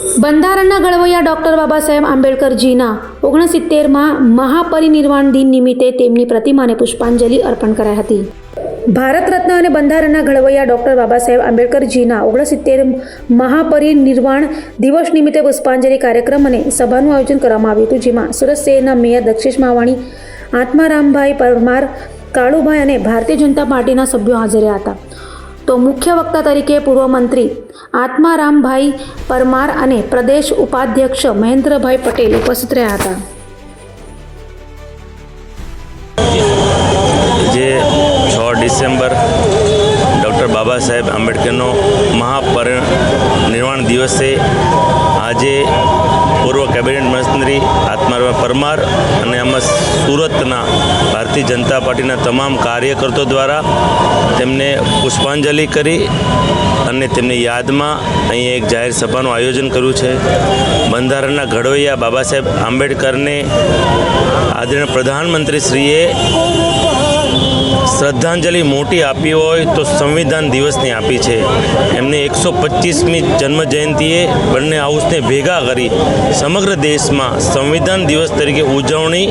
બંધારણના ઘડવૈયા ડૉક્ટર બાબા સાહેબ આંબેડકરજીના ઓગણસિત્તેરમાં મહાપરિનિર્વાણ દિન નિમિત્તે તેમની પ્રતિમાને પુષ્પાંજલિ અર્પણ કરાઈ હતી. ભારત રત્ન અને બંધારણના ઘડવૈયા ડૉક્ટર બાબા સાહેબ આંબેડકરજીના ઓગણસિત્તેર મહાપરિનિર્વાણ દિવસ નિમિત્તે પુષ્પાંજલિ કાર્યક્રમ અને સભાનું આયોજન કરવામાં આવ્યું હતું, જેમાં સુરત શહેરના મેયર દક્ષિષ માવાણી, આત્મારામભાઈ પરમાર, કાળુભાઈ અને ભારતીય જનતા પાર્ટીના સભ્યો હાજર રહ્યા હતા. તો મુખ્ય વક્તા તરીકે પૂર્વ મંત્રી આત્મારામભાઈ પરમાર અને પ્રદેશ ઉપાધ્યક્ષ મહેન્દ્રભાઈ પટેલ ઉપસ્થિત રહ્યા હતા. જે છ ડિસેમ્બર ડૉક્ટર બાબા સાહેબ આંબેડકરનો મહાપરિનિર્વાણ દિવસે આજે પૂર્વ કેબિનેટ મંત્રી આત્મારામ પરમાર અને આમાં સુરતના ભારતીય જનતા પાર્ટીના તમામ કાર્યકર્તો દ્વારા તેમને પુષ્પાંજલિ કરી અને તેમની યાદમાં અહીંયા એક જાહેર સભાનું આયોજન કર્યું છે. બંધારણના ઘડવૈયા બાબા સાહેબ આંબેડકરને આદરણીય પ્રધાનમંત્રીશ્રીએ શ્રદ્ધાંજલિ મોટી આપી હોય તો સંવિધાન દિવસની આપી છે. એમને એકસો પચીસમી જન્મજયંતિએ બંને હાઉસને ભેગા કરી સમગ્ર દેશમાં સંવિધાન દિવસ તરીકે ઉજવણી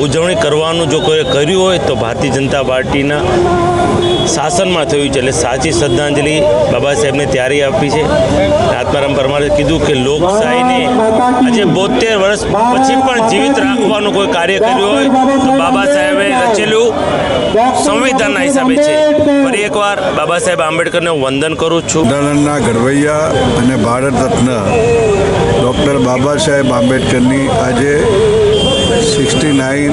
ઉજવણી કરવાનું જો કોઈ કર્યું હોય તો ભારતીય જનતા પાર્ટીના શાસનમાં થયું છે એટલે સાચી શ્રદ્ધાંજલિ બાબા સાહેબને ત્યારે આપી છે. આત્મારામ પરમારે કીધું કે લોકશાહીને આજે બોતેર વર્ષ પછી પણ જીવિત રાખવાનું કોઈ કાર્ય કર્યું હોય તો બાબા સાહેબે રચેલું સંવિધાનના હિસાબે છે. ફરી એકવાર બાબા સાહેબ આંબેડકરને વંદન કરું છું. બંધારણના ઘડવૈયા અને ભારત રત્ન ડૉક્ટર બાબા સાહેબ આંબેડકરની આજે સિક્સટી નાઇન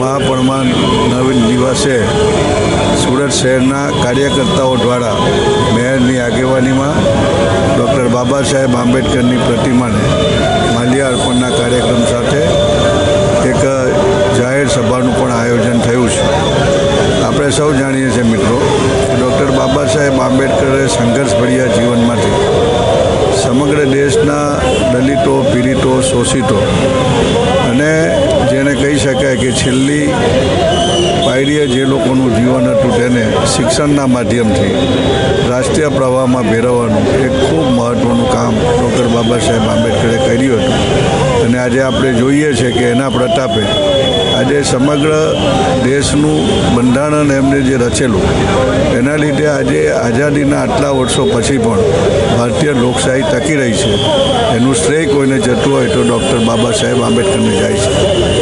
મહાપરમાન નવીન દિવસે સુરત શહેરના કાર્યકર્તાઓ દ્વારા મેયરની આગેવાનીમાં ડૉક્ટર બાબા સાહેબ આંબેડકરની પ્રતિમાને માલ્ય અર્પણના કાર્યક્રમ સાથે એક જાહેર સભાનું પણ આયોજન થયું છે. આપણે સૌ જાણીએ છીએ મિત્રો કે ડૉક્ટર બાબા સાહેબ આંબેડકરે સંઘર્ષભર્યા જીવનમાંથી સમગ્ર દેશના દલિતો, પીડિતો, શોષિતો અને જેને કહી શકાય કે છેલ્લી પાયડીએ જે લોકોનું જીવન હતું તેને શિક્ષણના માધ્યમથી રાષ્ટ્રીય પ્રવાહમાં ભેરવવાનું એક ખૂબ મહત્ત્વનું કામ ડૉક્ટર બાબા સાહેબ આંબેડકરે કર્યું હતું. અને આજે આપણે જોઈએ છે કે એના પ્રતાપે આજે સમગ્ર દેશનું બંધારણ એમને જે રચેલું એના લીધે આજે આઝાદીના આટલા વર્ષો પછી પણ ભારતીય લોકશાહી ટકી રહી છે. એનું શ્રેય કોઈને જતું હોય તો ડૉક્ટર બાબા સાહેબ આંબેડકરને જાય છે.